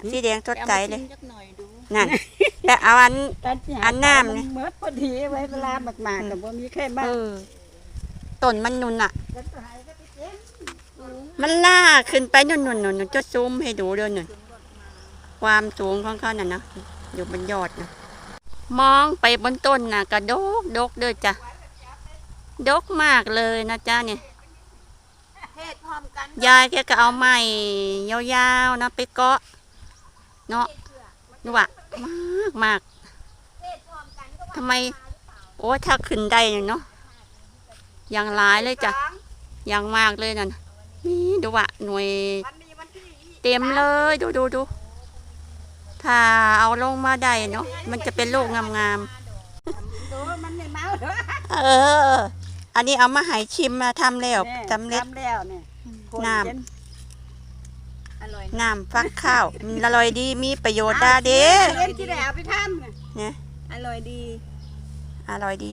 สีแดงสดใสเลยอามาชิมจักหน่อยดูนั่น แต่เอาอัน ตัดหญ้าอันน้ำเนี่ยเมื่อพอดีไว้เวลาหมากๆกับบ่มีใครมาเออต้นมันนุนอะฉันก็ให้ก็ไปเก็บมันล่าขึ้นไปนุ่นนุ่นนุ่นจะซูมให้ดูเด้วยนุ่นความสูงของเขาน่ะนะอยู่บนยอดนะมองไปบนต้นน่ะกระดกดกเด้อจ้ะดกมากเลยนะจ้าเนี่ยเทศพร้อมกันยายแกก็เอาไม้ยาวๆนะไปเกาะ เนาะดูว่ะมากมากทำไม โอ้ถ้าขึ้นได้เนี่ยเนาะอย่างหลายเลยจ้ะอย่างมากเลยนั่นนี่ดูว่ะหน่วยวันนี้วันที่เต็มเลยดูดูดูถ้าเอาลงมาได้เนาะมันจะเป็นลูกงามโตมันไม่เมาเด้อๆเออ อันนี้เอามาให้ชิมมาทำแล้วเนี่ยสำเร็จทำแล้วเนี่ยคนน้ำเย็ อร่อยน้ำฟักข้าวมันอร่อยดีมีประโยชน์ด้าเด้เล่นที่ไหนเอาไปทำน่ะเนี่ยอร่อยดี อร่อยดี